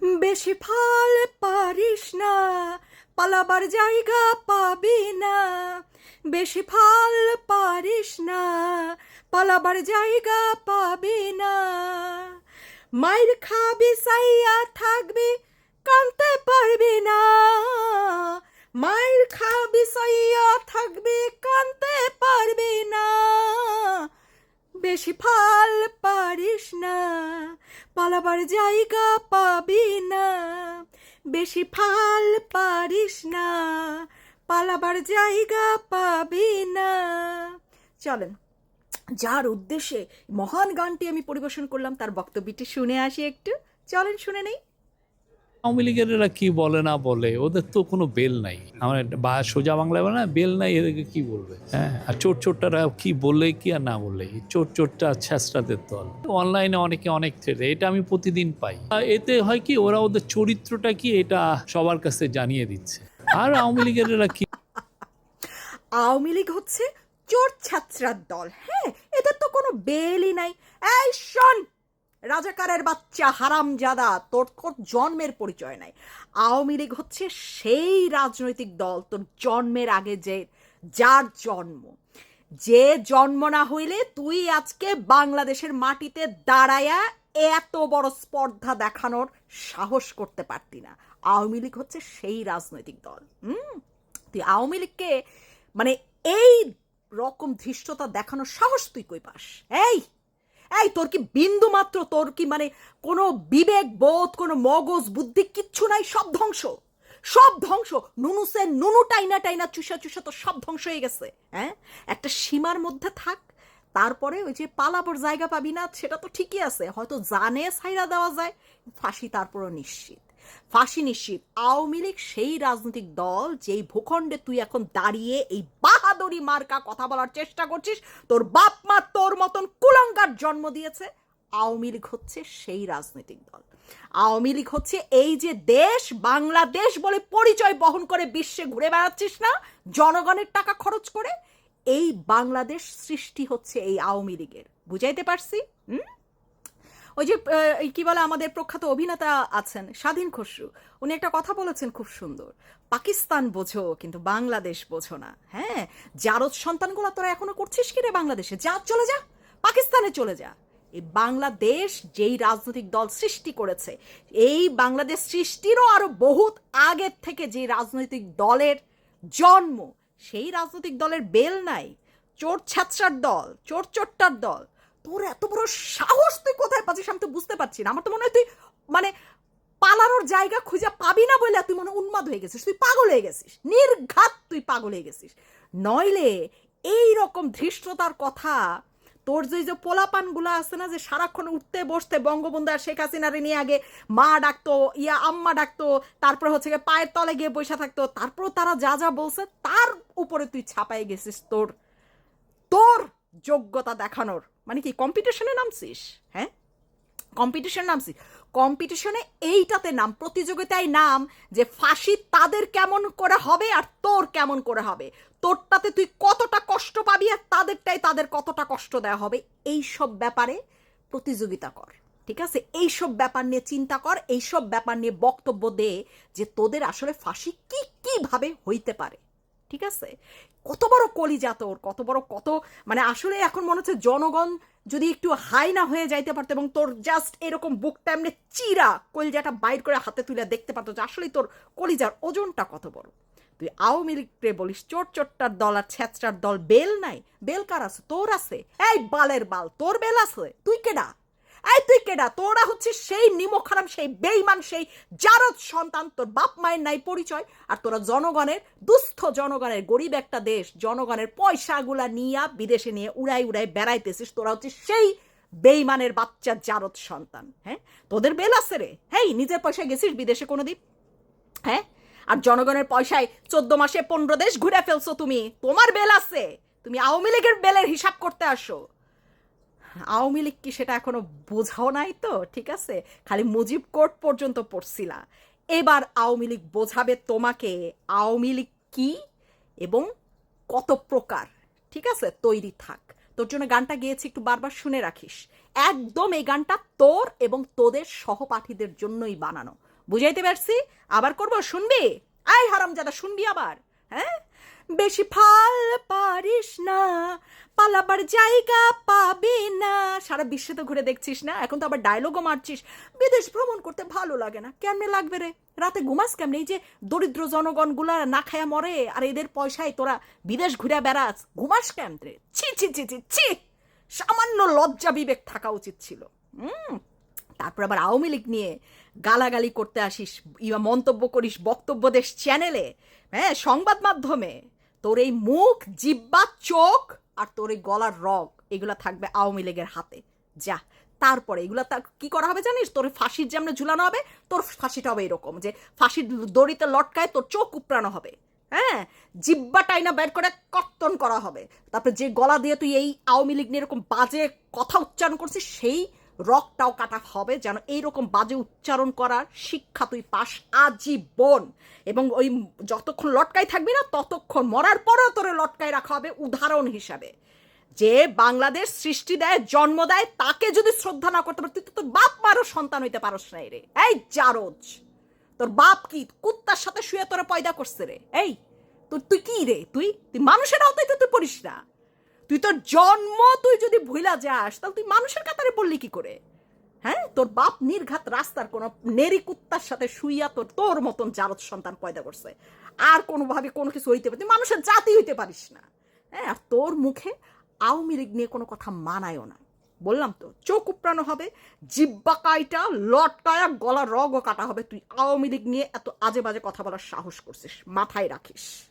বেশি ফল পারিস না, পালাবার জায়গা পাবি না। বেশি ফল পারিস না, পালাবার জায়গা পাবি না। মায়ের খাবি সাইয়া থাকবি, কানতে পারবি না। মায়ের খাবি সাইয়া থাকবি, কানতে পারবি না। বেশি ফাল পারিস না, পালাবার জায়গা পাবি না। বেশি ফাল পারিস না, পালাবার জায়গা পাবি না। চলেন, যার উদ্দেশ্যে মহান গানটি আমি পরিবেশন করলাম, তার বক্তব্যটি শুনে আসি একটু। চলেন, শুনে নেই। আওয়ামী লীগের কি বলে, না বলে, ওদের তো কোনো বেল নাই। আমার বা সোজা বাংলায় বলে না, বেল নাই, এদেরকে কি বলবে? হ্যাঁ আর চোর চোরটারা কি বললে কি আর না বললে চোর চোরটা ছেঁচড়াদের দল। অনলাইনে অনেকে অনেক থ্রেড এটা আমি প্রতিদিন পাই। এতে হয় কি, ওরা ওদের চরিত্রটা কি, এটা সবার কাছে জানিয়ে দিচ্ছে। আর আওয়ামী লীগের কি? আওয়ামী লীগ হচ্ছে চোর ছাত্রার দল। হ্যাঁ এদের তো কোনো বেলই নাই। এই শোন রাজাকারের বাচ্চা হারামজাদা তোর তোর জন্মের পরিচয় নাই। আওয়ামী লীগ হচ্ছে সেই রাজনৈতিক দল তোর জন্মের আগে যে, যার জন্ম। যে জন্ম না হইলে তুই আজকে বাংলাদেশের মাটিতে দাঁড়ায়া এত বড় স্পর্ধা দেখানোর সাহস করতে পারতি না। আওয়ামী লীগ হচ্ছে সেই রাজনৈতিক দল, হুম? তুই আওয়ামী লীগকে মানে এই রকম ধৃষ্টতা দেখানোর সাহস তুই কই পাস? এই! এই, তোর কি বিন্দু মাত্র? তোর কি মানে কোনো বিবেক, বোধ, কোনো মগজ, বুদ্ধি কিচ্ছু নাই? সব ধ্বংস। সব ধ্বংস। নুনুসের নুনু টাইনা টাইনা, চুষা চুষা তো সব ধ্বংস হয়ে গেছে হ্যাঁ? একটা সীমার মধ্যে থাক, তারপরে ওই যে পালাবার জায়গা পাবি না, সেটা তো ঠিকই আছে। হয়তো জানে সাইরা দেওয়া যায়, ফাঁসি তারপরও নিশ্চিত। ফাঁসি নিশ্চিত। আওয়ামী লীগ সেই রাজনৈতিক দল, যেই ভূখণ্ডে তুই এখন দাঁড়িয়ে এই বাহাদুরি মার্কা কথা বলার চেষ্টা করছিস। তোর বাপ মা তোর মতন কুলঙ্কার জন্ম দিয়েছে। আওয়ামী লীগ হচ্ছে সেই রাজনৈতিক দল। আওয়ামী লীগ হচ্ছে এই যে দেশ, বাংলাদেশ বলে পরিচয় বহন করে বিশ্বে ঘুরে বেড়াচ্ছিস না, জনগণের টাকা খরচ করে। এই বাংলাদেশ সৃষ্টি হচ্ছে এই আওয়ামী লীগের। বুঝাইতে পারছি? হুম? ওই যে কি বলে আমাদের প্রখ্যাত অভিনেতা আছেন, স্বাধীন খসরু। উনি একটা কথা বলেছেন খুব সুন্দর। পাকিস্তান বোঝো, কিন্তু বাংলাদেশ বোঝো না। হ্যাঁ জারদ সন্তানগুলো তোরা এখনও করছিস কি রে বাংলাদেশে? যা, চলে যা, পাকিস্তানে চলে যা। এই বাংলাদেশ যেই রাজনৈতিক দল সৃষ্টি করেছে, এই বাংলাদেশ সৃষ্টিরও আরও বহুত আগের থেকে যে রাজনৈতিক দলের জন্ম, সেই রাজনৈতিক দলের বেল নাই। চোর ছ্যাঁচড়ার দল চোর চোরটার দল তোর এত বড় সাহস তুই কোথায় পাচ্ছিস আমি তো বুঝতে পারছি না। আমার তো মনে হয় তুই মানে পালানোর জায়গা খুঁজে পাবি না বলে তুই মনে উন্মাদ হয়ে গেছিস। তুই পাগল হয়ে গেছিস। নির্ঘাত তুই পাগল হয়ে গেছিস। নইলে এই রকম ধৃষ্টতার কথা, তোর যে যে পোলাপানগুলো আছে না, যে সারাক্ষণ উঠতে বসতে বঙ্গবন্ধু আর শেখ হাসিনারে নিয়ে আগে মা ডাকতো, ইয়া আম্মা ডাকতো, তারপর হচ্ছে গিয়ে পায়ের তলে গিয়ে বসে থাকতো তারপর তারা যা যা বলছে, তার উপরে তুই ছাপাই গেছিস তোর। তোর যোগ্যতা দেখানোর। মানে কি কম্পিটিশনে নামছিস? হ্যাঁ? কম্পিটিশন নামছিস। কম্পিটিশনে এইটাতে নাম, প্রতিযোগিতায় নাম যে ফাঁসি তাদের কেমন করে হবে আর তোর কেমন করে হবে। তোরটাতে তুই কতটা কষ্ট পাবি আর তাদেরটাই তাদের কতটা কষ্ট দেওয়া হবে এই সব ব্যাপারে প্রতিযোগিতা কর, ঠিক আছে? এইসব ব্যাপার নিয়ে চিন্তা কর, এইসব ব্যাপার নিয়ে বক্তব্য দে যে তোদের আসলে ফাঁসি কি, কীভাবে হইতে পারে। ঠিক আছে? কত বড় কলিজা তোর, কত বড়, কত মানে আসলে এখন মনে হচ্ছে জনগণ যদি একটু হাই না হয়ে যাইতে পারতো এবং তোর জাস্ট এরকম বুকটা এমনি চিরা কলিজাটা বাইর করে হাতে তুলে দেখতে পারতো যে আসলে তোর কলিজার ওজনটা কত বড়। তুই আওয়ামী লীগকে বলিস, চোর চোরটার দল আর ছ্যাচটার দল, বেল নাই। বেল কার আছে? তোর আছে? এই বালের বাল, তোর বেল আছে? তুই কেডা? এই তুই কেডা? তোরা হচ্ছে সেই নিমখারাম, সেই বেইমান সেই জারদ সন্তান, তোর বাপ মায়ের নাই পরিচয়, আর তোরা জনগণের, দুস্থ জনগণের, গরিব একটা দেশ, জনগণের পয়সাগুলা নিয়ে বিদেশে নিয়ে উড়াই উড়াই বেড়াইতেছিস, তোরা হচ্ছে সেই বেইমানের বাচ্চা জারদ সন্তান হ্যাঁ? তোদের বেল আছে রে, হেই, নিজের পয়সায় গেছিস বিদেশে কোনোদিন হ্যাঁ? আর জনগণের পয়সায় চোদ্দ মাসে পনেরো দেশ ঘুরে ফেলছো তুমি, তোমার বেল আছে, তুমি আওয়ামী লীগের বেলের হিসাব করতে আসো। আওয়ামী লীগ কি সেটা এখনও বোঝাও নাই তো? ঠিক আছে? খালি মুজিব কোর্ট পর্যন্ত পড়ছিলা। এবার আওয়ামী লীগ বোঝাবে তোমাকে আওয়ামী লীগ কি এবং কত প্রকার। ঠিক আছে? তৈরি থাক। তোর জন্য গানটা গেয়েছি, একটু বারবার শুনে রাখিস। একদম এই গানটা তোর এবং তোদের সহপাঠীদের জন্যই বানানো। বুঝাইতে পারছি? আবার করব? শুনবি? আয় হারামজাদা, শুনবি আবার? হ্যাঁ? বেশি ফাল পারিস না। পালাবার জায়গা না। সারা বিশ্বে তো ঘুরে দেখছিস না? এখন তো আবার ডায়লগও মারছিস। বিদেশ ভ্রমণ করতে ভালো লাগে না। কেমনে লাগবে রে? রাতে ঘুমাস কেমনে? এই যে দরিদ্র না খায়া মরে, আর এদের পয়সায় তোরা বিদেশ ঘুরে বেড়াস, ঘুমাস কেমনে? ছি ছি ছি ছি ছি! সামান্য লজ্জা বিবেক থাকা উচিত ছিল। হুম। তারপর আবার আওয়ামী লীগ নিয়ে গালাগালি করতে আসিস, ইয়া মন্তব্য করিস বক্তব্য দেশ চ্যানেলে হ্যাঁ সংবাদ মাধ্যমে। তোর এই মুখ, জিব্বা, চোখ আর তোর এই গলার রগ, এগুলো থাকবে আওয়ামী লীগের হাতে। যা, তারপরে এগুলো তা কি করা হবে জানিস? তোর ফাঁসির যেমন ঝুলানো হবে, তোর ফাঁসিটা হবে এরকম যে ফাঁসির দড়িতে লটকায় তোর চোখ উপড়ানো হবে। হ্যাঁ? জিব্বা টাইনা বের করে কর্তন করা হবে। তারপরে যে গলা দিয়ে তুই এই আওয়ামী লীগ নিয়ে এরকম বাজে কথা উচ্চারণ করছিস, সেই রকটাও কাটা হবে যেন এইরকম বাজে উচ্চারণ করার শিক্ষা তুই পাস আজীবন। এবং ওই যতক্ষণ লটকাই থাকবি না, ততক্ষণ মরার পরেও তোরে লটকায় রাখা হবে উদাহরণ হিসাবে। যে বাংলাদেশ সৃষ্টি দেয়, জন্ম দেয়, তাকে যদি শ্রদ্ধা না করতে পারে তুই তো তোর বাপ মারও সন্তান হইতে পারস না রে। এই জারজ, তোর বাপ কি? কুত্তার সাথে শুয়ে তোরা পয়দা করছে রে। এই, তোর তুই কি রে? তুই তুই মানুষের আওতায় তো তুই পড়িস না। তুই তোর জন্ম তুই যদি ভুলা যাস, তাহলে তুই মানুষের কাতারে পড়লি কি করে? হ্যাঁ? তোর বাপ নির্ঘাত রাস্তার কোনো নেরি কুত্তার সাথে শুইয়া তোর তোর মতন জারদ সন্তান পয়দা করছে। আর কোনোভাবে কোনো কিছু হইতে পারে, তুই মানুষের জাতি হইতে পারিস না। হ্যাঁ? আর তোর মুখে আওয়ামী লীগ নিয়ে কোনো কথা মানায়ও না। বললাম তো, চোখ উপড়ানো হবে, জিব্বা কাইটা লটকায়া গলা রগও কাটা হবে, তুই আওয়ামী লীগ নিয়ে এত আজে বাজে কথা বলার সাহস করছিস, মাথায় রাখিস।